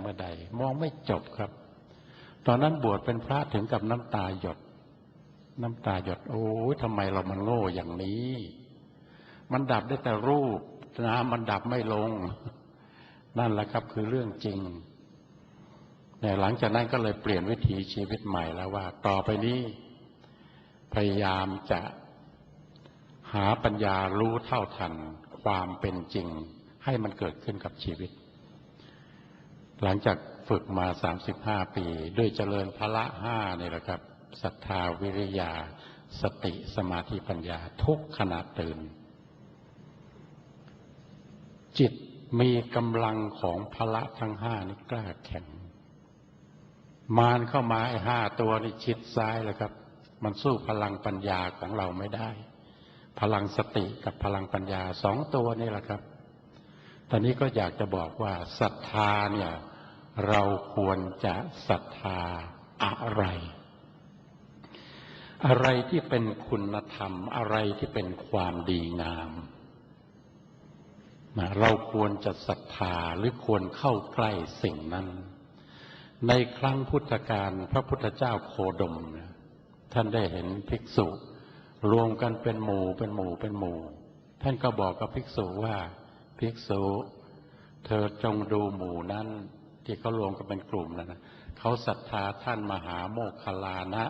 เมื่อใด มองไม่จบครับ ตอนนั้นบวชเป็นพระถึงกับน้ำตาหยด น้ำตาหยด โอ้ยทำไมเรามันโง่อย่างนี้ มันดับได้แต่รูปน้ำมันดับไม่ลง นั่นแหละครับคือเรื่องจริงแต่หลังจากนั้นก็เลยเปลี่ยนวิถีชีวิตใหม่แล้วว่า ต่อไปนี้ พยายามจะหาปัญญารู้เท่าทันความเป็นจริง ให้มันเกิดขึ้นกับชีวิต หลังจากฝึกมาสามสิบห้าปี ด้วยเจริญพละห้านี่แหละครับศรัทธาวิริยา สติสมาธิปัญญาทุกขณะตื่น จิตมีกำลังของพละทั้งห้านี่กล้าแข็ง มารเข้ามาไอ้ห้าตัวนี่ชิดซ้ายเลยครับ มันสู้พลังปัญญาของเราไม่ได้ พลังสติกับพลังปัญญาสองตัวนี่แหละครับ ตอนนี้ก็อยากจะบอกว่าศรัทธาเนี่ย เราควรจะศรัทธาอะไร อะไรที่เป็นคุณธรรม อะไรที่เป็นความดีงามนะเราควรจะศรัทธาหรือควรเข้าใกล้สิ่งนั้น ในครั้งพุทธกาลพระพุทธเจ้าโคดมนะท่านได้เห็นภิกษุ รวมกันเป็นหมู่เป็นหมู่เป็นหมู่ ท่านก็บอกกับภิกษุว่า ภิกษุ เธอจงดูหมู่นั้น ที่เขารวมกันเป็นกลุ่มแล้วนะเขาศรัทธาท่านมหาโมคคลานะ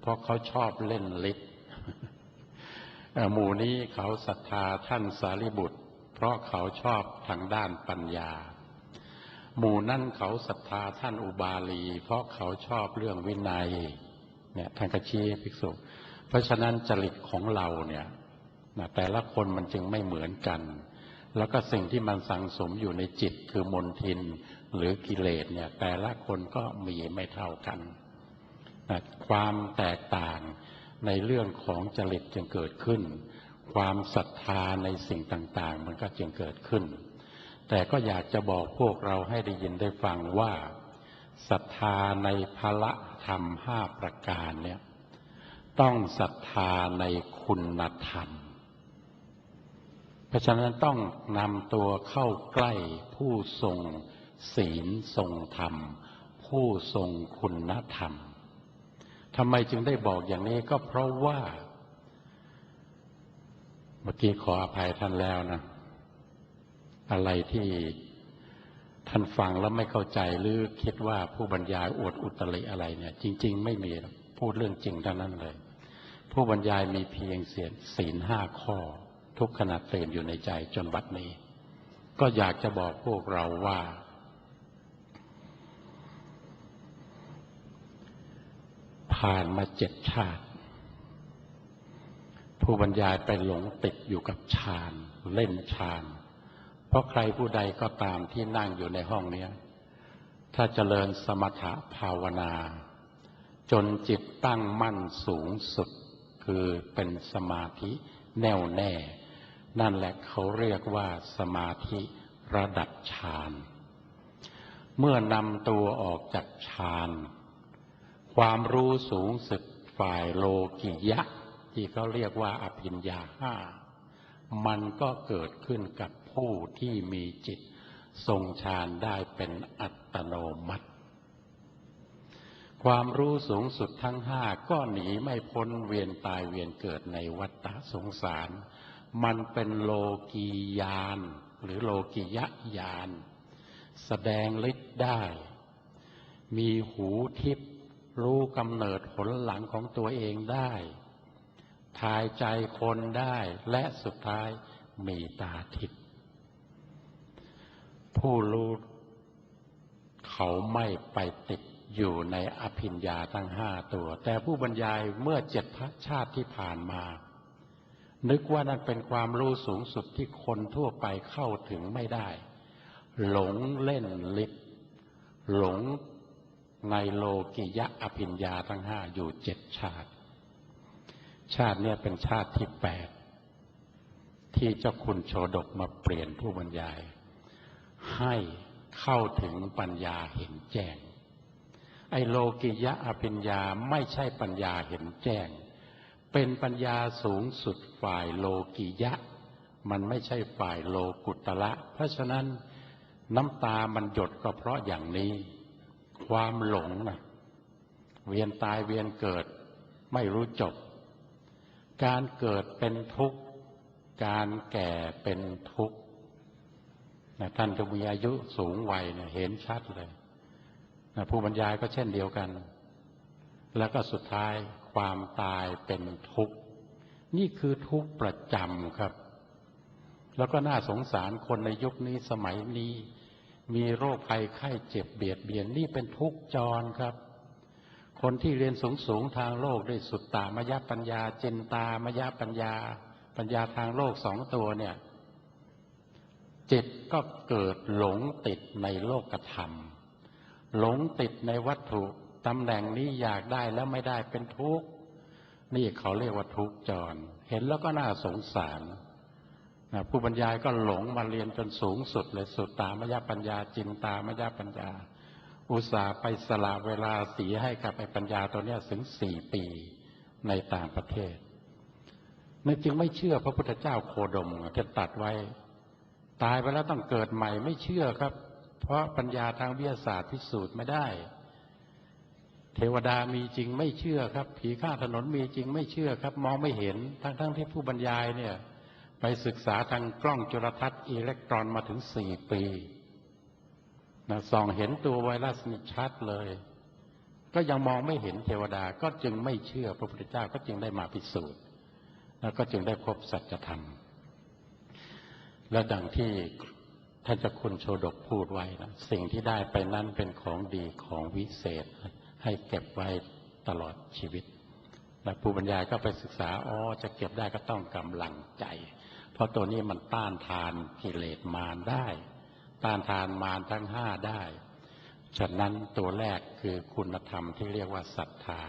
เพราะเขาชอบเล่นฤทธิ์หมู่นี้เขาศรัทธาท่านสารีบุตร เพราะเขาชอบทางด้านปัญญา หมู่นั่นเขาศรัทธาท่านอุบาลี เพราะเขาชอบเรื่องวินัย เนี่ยทานกชี้ภิกษุ เพราะฉะนั้นจริตของเราเนี่ยแต่ละคนมันจึงไม่เหมือนกัน แล้วก็สิ่งที่มันสังสมอยู่ในจิตคือมนทิน หรือกิเลสเนี่ย แต่ละคนก็มีไม่เท่ากันนะความแตกต่างในเรื่องของจริตจึงเกิดขึ้น ความศรัทธาในสิ่งต่าง ๆ มันก็จึงเกิดขึ้น แต่ก็อยากจะบอกพวกเราให้ได้ยินได้ฟังว่าศรัทธาในพระธรรมห้าประการเนี่ย ต้องศรัทธาในคุณธรรม เพราะฉะนั้นต้องนำตัวเข้าใกล้ผู้ทรงศีลทรงธรรม ผู้ทรงคุณธรรมทำไมจึงได้บอกอย่างนี้ก็เพราะว่า เมื่อกี้ขออภัยท่านแล้วนะ อะไรที่ท่านฟังแล้วไม่เข้าใจหรือคิดว่าผู้บรรยายอวดอุตริอะไรเนี่ย จริง ๆ ไม่มีพูดเรื่องจริงเท่านั้นเลย ผู้บรรยายมีเพียงเสียศีลห้าข้อ ทุกขณะเตือนอยู่ในใจจนบัดนี้ ก็อยากจะบอกพวกเราว่า ผ่านมาเจ็ดชาติ ผู้บรรยายไปหลงติดอยู่กับฌานเล่นฌานเพราะใครผู้ใดก็ตามที่นั่งอยู่ในห้องนี้ถ้าเจริญสมถะภาวนา จนจิตตั้งมั่นสูงสุด คือเป็นสมาธิแน่วแน่ นั่นแหละเขาเรียกว่าสมาธิระดับฌาน เมื่อนำตัวออกจากฌาน ความรู้สูงสุดฝ่ายโลกิยะ ที่เขาเรียกว่าอภิญญาห้า มันก็เกิดขึ้นกับผู้ที่มีจิต ทรงฌานได้เป็นอัตโนมัติ ความรู้สูงสุดทั้งห้าก็หนีไม่พ้นเวียนตายเวียนเกิดในวัฏสงสาร มันเป็นโลกียาน หรือโลกิยะยาน แสดงฤทธิ์ได้ มีหูทิพรู้กำเนิดผลหลังของตัวเองได้ ทายใจคนได้ และสุดท้ายมีตาทิพย์ผู้รู้เขาไม่ไปติดอยู่ในอภิญญาทั้งห้าตัว แต่ผู้บรรยายเมื่อเจ็ดพระชาติที่ผ่านมา นึกว่านั่นเป็นความรู้สูงสุดที่คนทั่วไปเข้าถึงไม่ได้ หลงเล่นลิบหลงในโลกิยะอภิญญาทั้งห้าอยู่เจ็ดชาติ ชาติเนี้เป็นชาติที่แปดที่เจ้าคุณโชดกมาเปลี่ยนผู้บรรยาย ให้เข้าถึงปัญญาเห็นแจ้ง ไอโลกิยะอภิญญาไม่ใช่ปัญญาเห็นแจ้ง เป็นปัญญาสูงสุดฝ่ายโลกิยะ มันไม่ใช่ฝ่ายโลกุตละ เพราะฉะนั้นน้ำตามันหยดก็เพราะอย่างนี้ ความหลงนะเวียนตายเวียนเกิดไม่รู้จบ การเกิดเป็นทุกข์ การแก่เป็นทุกข์นะท่านจะมีอายุสูงวัยเนี่ยเห็นชัดเลยนะผู้บรรยายก็เช่นเดียวกัน แล้วก็สุดท้าย ความตายเป็นทุกข์ นี่คือทุกข์ประจำครับ แล้วก็น่าสงสารคนในยุคนี้สมัยนี้ มีโรคภัยไข้เจ็บเบียดเบียนนี่เป็นทุกข์จรครับ คนที่เรียนสูงสูงทางโลกด้วยสุตตามยปัญญา เจนตามยปัญญา ปัญญาทางโลกสองตัวเนี่ยจิตก็เกิดหลงติดในโลกธรรม หลงติดในวัตถุ ตำแหน่งนี้อยากได้แล้วไม่ได้เป็นทุกข์นี่เขาเรียกว่าทุกข์จร เห็นแล้วก็น่าสงสารนะผู้บรรยายก็หลงมาเรียนจนสูงสุดเลยสุดตามยปัญญาจินตามยปัญญา อุตส่าห์ไปสละเวลาเสียให้กับไอ้ปัญญาตัวเนี้ยถึงสี่ปีในต่างประเทศนั่นจึงไม่เชื่อพระพุทธเจ้าโคดมจะตัดไว้ ตายไปแล้วต้องเกิดใหม่ไม่เชื่อครับ เพราะปัญญาทางวิทยาศาสตร์พิสูจน์ไม่ได้ เทวดามีจริงไม่เชื่อครับ ผีข้าถนนมีจริงไม่เชื่อครับ มองไม่เห็น ทั้งๆทที่ผู้บรรยายเนี่ย ไปศึกษาทางกล้องจุลทรรศน์อิเล็กตรอนมาถึงสี่ปีนะส่องเห็นตัวไวรัสนี่ชัดเลย ก็ยังมองไม่เห็นเทวดาก็จึงไม่เชื่อพระพุทธเจ้าก็จึงได้มาพิสูจน์แล้วก็จึงได้พบสัจธรรม และดังที่ท่านเจ้าคุณโชดกพูดไว้นะสิ่งที่ได้ไปนั้นเป็นของดีของวิเศษ ให้เก็บไว้ตลอดชีวิต และผู้บรรยายก็ไปศึกษา อ๋อ จะเก็บได้ก็ต้องกำลังใจ เพราะตัวนี้มันต้านทานกิเลสมารได้ ต้านทานมารทั้งห้าได้ ฉะนั้นตัวแรกคือคุณธรรมที่เรียกว่าศรัทธา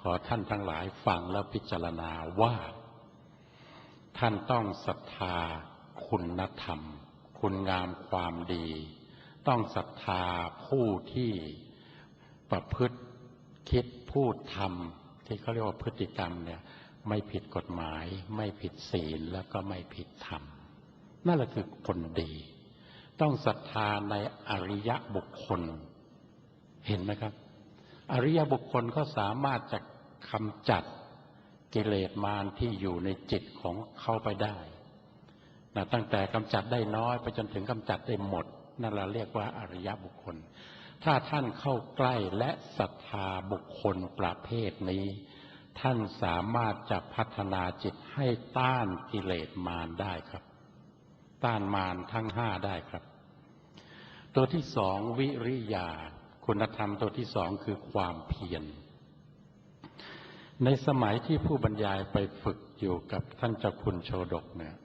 ขอท่านทั้งหลายฟังแล้วพิจารณาว่า ท่านต้องศรัทธาคุณธรรม คุณงามความดี ต้องศรัทธาผู้ที่ ประพฤติคิดพูดทำที่เขาเรียกว่าพฤติกรรมเนี่ย ไม่ผิดกฎหมาย ไม่ผิดศีลแล้วก็ไม่ผิดธรรมนั่นแหละคือคนดี ต้องศรัทธาในอริยบุคคล เห็นไหมครับ อริยบุคคลก็สามารถจะกำจัดกิเลสมารที่อยู่ในจิตของเขาไปได้นะตั้งแต่กำจัดได้น้อยไปจนถึงกำจัดได้หมด นั่นเราเรียกว่าอริยบุคคล ถ้าท่านเข้าใกล้และศรัทธาบุคคลประเภทนี้ ท่านสามารถจะพัฒนาจิตให้ต้านกิเลสมารได้ครับ ต้านมารทั้งห้าได้ครับ ตัวที่สองวิริยา คุณธรรมตัวที่สองคือความเพียรในสมัยที่ผู้บรรยายไปฝึกอยู่กับท่านเจ้าคุณโชดกเนี่ย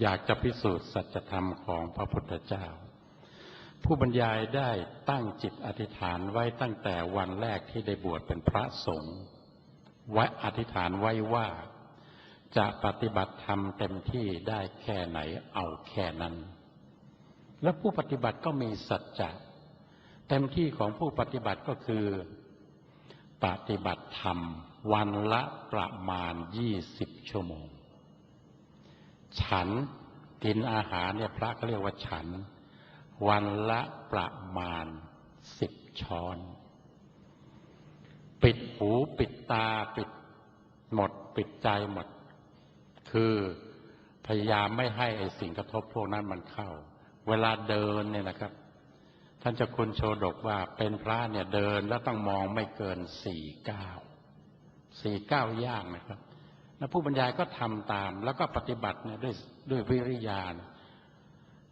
อยากจะพิสูจน์สัจธรรมของพระพุทธเจ้า ผู้บรรยายได้ตั้งจิตอธิษฐานไว้ตั้งแต่วันแรกที่ได้บวชเป็นพระสงฆ์ไว้อธิษฐานไว้ว่า จะปฏิบัติธรรมเต็มที่ได้แค่ไหนเอาแค่นั้น และผู้ปฏิบัติก็มีสัจจะเต็มที่ของผู้ปฏิบัติก็คือ ปฏิบัติธรรม วันละประมาณยี่สิบชั่วโมง ฉันกินอาหารเนี่ยพระก็เรียกว่าฉัน วันละประมาณสิบช้อน ปิดหูปิดตาปิดหมด ปิดใจหมด คือพยายามไม่ให้ไอสิ่งกระทบพวกนั้นมันเข้า เวลาเดินเนี่ยนะครับ ท่านจะคุณโชดกว่าเป็นพระเนี่ยเดินแล้วต้องมองไม่เกินสี่เก้าสี่เก้าย่างนะครับ แล้วผู้บรรยายก็ทำตาม แล้วก็ปฏิบัติเนี่ยด้วยด้วยวิริยานะ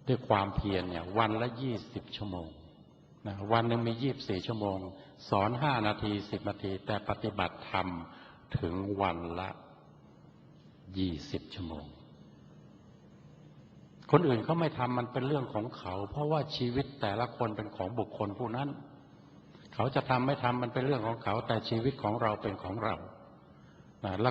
ด้วยความเพียรเนี่ย วันละยี่สิบชั่วโมงนะวันหนึ่งมียี่บสี่ชั่วโมง สอนห้านาทีสิบนาที แต่ปฏิบัติธรรมถึงวันละยี่สิบชั่วโมง คนอื่นเขาไม่ทำมันเป็นเรื่องของเขา เพราะว่าชีวิตแต่ละคนเป็นของบุคคลผู้นั้น เขาจะทำไม่ทำมันเป็นเรื่องของเขา แต่ชีวิตของเราเป็นของเรานะและ